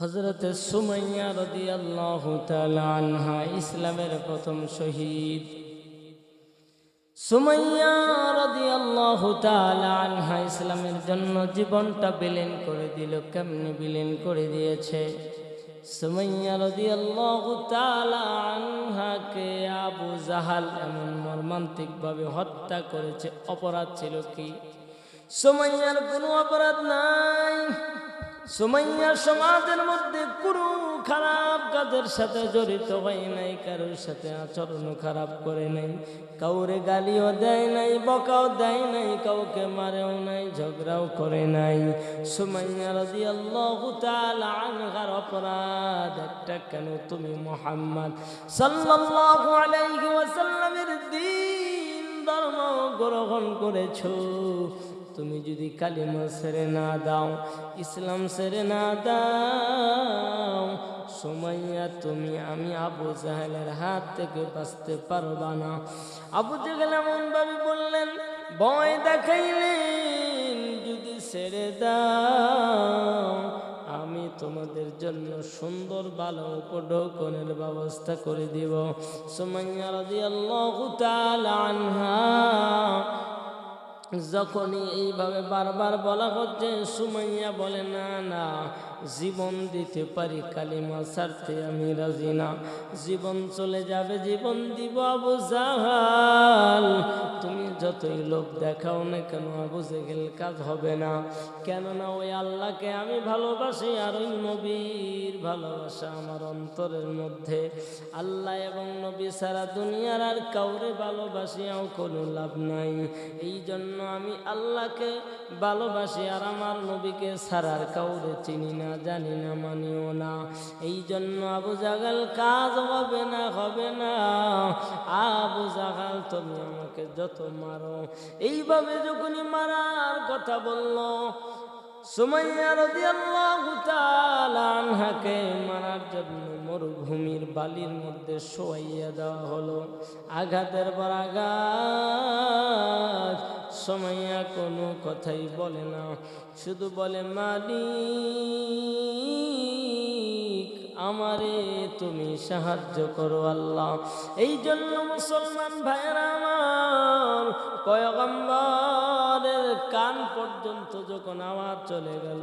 হজরত সুমাইয়া রদি আল্লাহ আনহা ইসলামের প্রথম শহীদ। সুমাইয়া রদি আল্লাহ আনহা ইসলামের জন্য জীবনটা বিলীন করে দিল, কেমনি বিলীন করে দিয়েছে? সুমাইয়া রদি আল্লাহ আনহাকে আবু জাহাল এমন মর্মান্তিকভাবে হত্যা করেছে, অপরাধ ছিল কি? সুমাইয়ার কোনো অপরাধ নাই। সুমাইয়া সমাজের মধ্যে কোনো খারাপ কাজের সাথে জড়িত হয় নাই, কারোর সাথে আচরণ খারাপ করে নাই, কাউরে গালিও দেয় নাই, বকাও দেয় নাই, কাউকে মারেও নাই, ঝগড়াও করে নাই। সুমাইয়া রাজি আল্লাহ আনহার অপরাধ একটা কেন তুমি মোহাম্মদ সাল্লাল্লাহু আলাইহি ওয়াসাল্লামের দিন ধর্ম গ্রহণ করেছ? তুমি যদি কালিমা সেরে না দাও, ইসলাম সেরে না দাও সময়া তুমি, আমি আবু জাহেলের হাত থেকে বাঁচতে পারবা না। আবু জাহেল এমন ভাবে বললেন, ভয় দেখাইলেন যদি ছেড়ে দাও, আমি তোমাদের জন্য সুন্দর ভালো উপঢৌকনের ব্যবস্থা করে দিব। সুমাইয়া রাদিয়াল্লাহু তাআলা আনহা যখনই এইভাবে বারবার বলা হচ্ছে, সুমাইয়া বলে, না না, জীবন দিতে পারি, কালিমা ছাড়তে আমি রাজি না। জীবন চলে যাবে, জীবন দিব আবু জাহাল। তুমি যতই লোক দেখাও না কেন, আবু জেগেল কাজ হবে না। কেননা ওই আল্লাহকে আমি ভালোবাসি আর ওই নবীর ভালোবাসা আমার অন্তরের মধ্যে। আল্লাহ এবং নবী সারা দুনিয়ার আর কাউরে ভালোবাসিয়াও কোনো লাভ নাই। এই জন্য আমি আল্লাহকে ভালোবাসি আর আমার নবীকে সারার কাউরে চিনি না, জানি না, মানিও না। এই জন্য আবু জাগাল কাজ হবে না হবে না। আবু জাগাল, তুমি আমাকে যত মারো। এইভাবে যখনই মারার কথা বলল, সুমাইয়া রাদিয়াল্লাহু তাআলা আনহাকে মারার জন্য মরুভূমির বালির মধ্যে শোয়াইয়া দেওয়া হলো। আঘাতের পর আঘাত। সুমাইয়া কোনো কথাই বলে না। শুধু বলে, মালিক, আমারে তুমি সাহায্য করো আল্লাহ। এই জন্য মুসলমান ভাইয়েরা আমার পয়গম্বরের কান পর্যন্ত যখন আওয়াজ চলে গেল,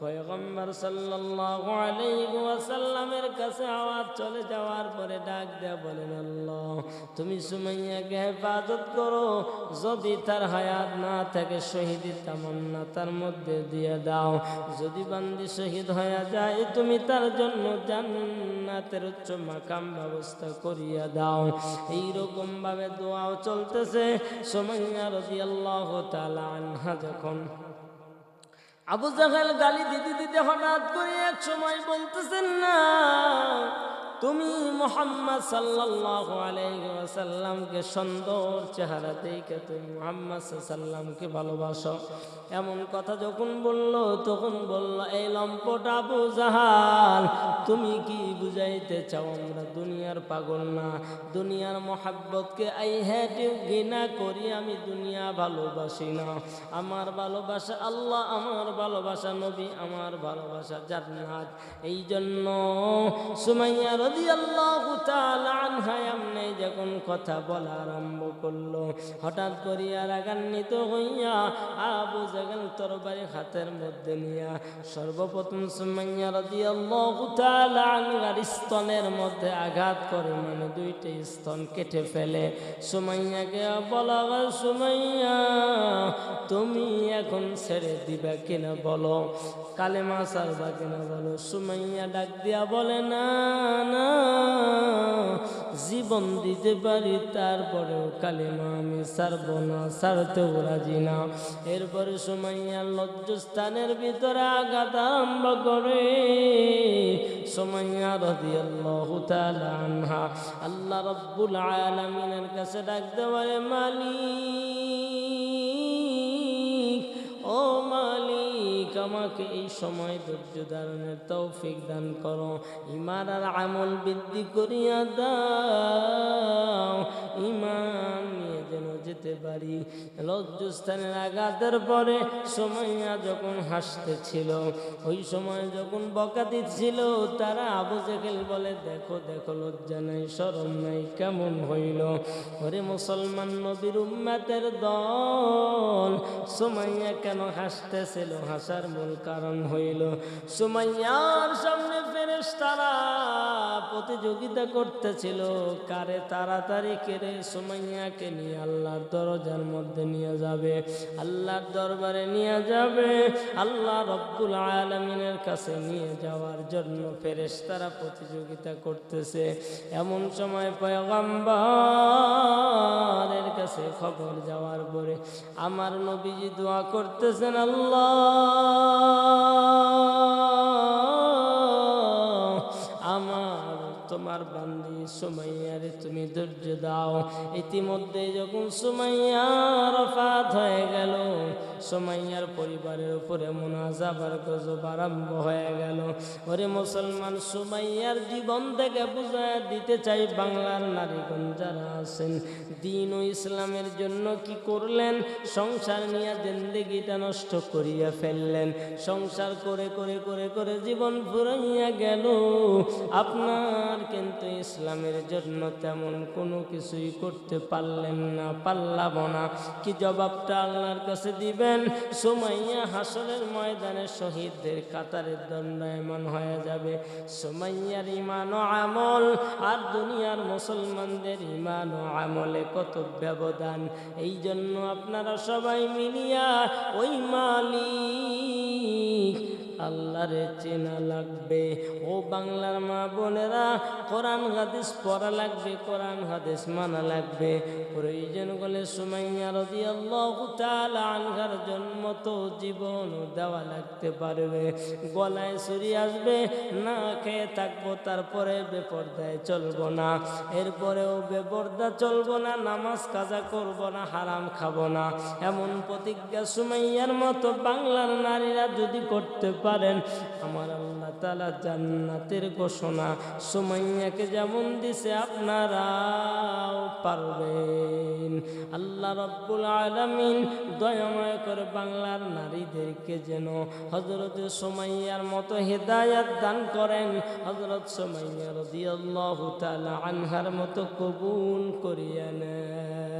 পয়গম্বর সাল্লাল্লাহু আলাইহি ওয়াসাল্লামের কাছে আওয়াজ চলে যাওয়ার পরে ডাক দেয়া বলেন, আল্লাহ, তুমি সুমাইয়াকে হেফাজত করো। যদি তার হায়াত না থাকে, শহীদি তামান্না তার মধ্যে দিয়ে দাও। যদি বান্দি শহীদ হয়ে যায়, তুমি তার জন্য জান্নাতের উচ্চ মাকাম ব্যবস্থা করিয়া দাও। এই রকম ভাবে দোয়াও চলতেছে। সুমাইয়া রাদিয়াল্লাহু তাআলা আনহা যখন। আবু জাহেল গালি দিতে দিতে হঠাৎ করে এক সময় বলতেছেন না তুমি মোহাম্মদ সাল্লাল্লাহু আলাইহি ওয়াসাল্লামকে সুন্দর চেহারা দেখে তুমি মোহাম্মদ সাল্লামকে ভালোবাসো। এমন কথা যখন বলল, তখন বলল, এই লম্পট জাহাল, তুমি কি বুঝাইতে চাও? আমরা দুনিয়ার পাগল না। দুনিয়ার মোহাব্বতকে আই হ্যাট ঘৃণা করি, আমি দুনিয়া ভালোবাসি না। আমার ভালোবাসা আল্লাহ, আমার ভালোবাসা নবী, আমার ভালোবাসা জান্নাত। এই জন্য সুমাইয়া রাদিয়াল্লাহু তাআলা আনহা এমনি যখন কথা বলা আরম্ভ করল। হঠাৎ করিয়া রাগান্বিত হইয়া আবু জাগাল তরবারি হাতের মধ্যে নিয়া সর্বপ্রথম সুমাইয়া তাআলা আনহার স্তনের মধ্যে আঘাত করে মানে দুইটা স্তন কেটে ফেলে। সুমাইয়াকে বলা সুমাইয়া, তুমি এখন ছেড়ে দিবা কিনা বলো? কালেমা সারবা কিনা বলো? সুমাইয়া ডাক দিয়া বলে, না না। দিতে পারি, তারপরেও কালেমা আমি সারবো না সারতেও রাজি না। এরপরে সুমাইয়া লজ্জস্থানের ভিতরে আঘাত আরম্ভ করে। সুমাইয়া রাদিয়াল্লাহু তাআলা আনহা, আল্লাহ রাব্বুল আলামিনের কাছে ডাকতে পারে মালিক, ও মালিক আমাকে এই সময় ধৈর্য ধারণের তৌফিক দান করো। ইমান আর আমল বৃদ্ধি করিয়া দাও। ইমান যেন যেতে পারি। লজ্জস্থানের আঘাতের পরে সময়য়া যখন হাসতেছিল, ওই সময় যখন বকা দিচ্ছিল তারা আবু জেকেল বলে, দেখো দেখো, লজ্জা নাই, শরম নাই, কেমন হইল? ওরে মুসলমান নবীর উম্মাতের দল। সুমাইয়া কেন হাসতেছিল? হাসার মূল কারণ হইল, সুমাইয়ার সামনে ফেরেস তারা প্রতিযোগিতা করতেছিল। কারে তাড়াতাড়ি কেড়ে সুমাইয়াকে নিয়ে আল্লাহর দরজার মধ্যে নিয়ে যাবে। আল্লাহর দরবারে নিয়ে যাবে। আল্লাহ রব্বুল আলমিনের কাছে নিয়ে যাওয়ার জন্য ফেরেশতারা প্রতিযোগিতা করতেছে। এমন সময় পয়গম্বরের কাছে খবর যাওয়ার পরে আমার নবীজি দোয়া করতেছেন, আল্লাহ তোমার বান্দি সুমাইয়ারে তুমি ধৈর্য দাও। ইতিমধ্যে যখন সুমাইয়ার ফাত হয়ে গেল সুমাইয়ার পরিবারের উপরে মোনাজাবার গজব আরম্ভ হয়ে গেল। ওরে মুসলমান, সুমাইয়ার জীবন থেকে বুঝায় দিতে চাই বাংলার নারীগণ যারা আছেন। দিন ও ইসলামের জন্য কি করলেন? সংসার নিয়ে জিন্দেগিটা নষ্ট করিয়া ফেললেন। সংসার করে করে করে করে জীবন ফুরাইয়া গেল। আপনার কিন্তু ইসলামের জন্য তেমন কোনো কিছুই করতে পারলেন না, পারলাম না। কি জবাবটা আল্লাহর কাছে দিবেন সুমাইয়া হাসনের ময়দানে শহীদদের কাতারের দণ্ডায়মান হয়ে যাবে। সুমাইয়ার ইমান ও আমল আর দুনিয়ার মুসলমানদের ইমান ও আমলে কত ব্যবধান। এই জন্য আপনারা সবাই মিলিয়া ওই মালিক আল্লাহরে চেনা লাগবে। ও বাংলার মা বোনেরা, কোরআন হাদিস পড়া লাগবে, কোরআন হাদিস মানা লাগবে। প্রয়োজন বলে সুমাইয়া রদি আল্লাহ আনহার জন্ম তো জীবন দেওয়া লাগতে পারবে। গলায় ছুরি আসবে, না খেয়ে থাকব, তারপরে বেপর্দায় চলবো না। এরপরেও বেপর্দা চলবো না, নামাজ কাজা করব না, হারাম খাব না। এমন প্রতিজ্ঞা সুমাইয়ার মতো বাংলার নারীরা যদি করতে পারেন। আমার আল্লাহ তালা জান্নাতের ঘোষণা, সুমাইয়াকে যেমন দিছে আপনারাও পারবেন। আল্লাহ রব্বুল আলমিন দয়াময় করে বাংলার নারীদেরকে যেন হজরত সুমাইয়ার মতো হেদায়াত দান করেন হজরত সুমাইয়া রদিয়াল্লাহু তাআলা আনহার মতো কবুল করিয়া নেন।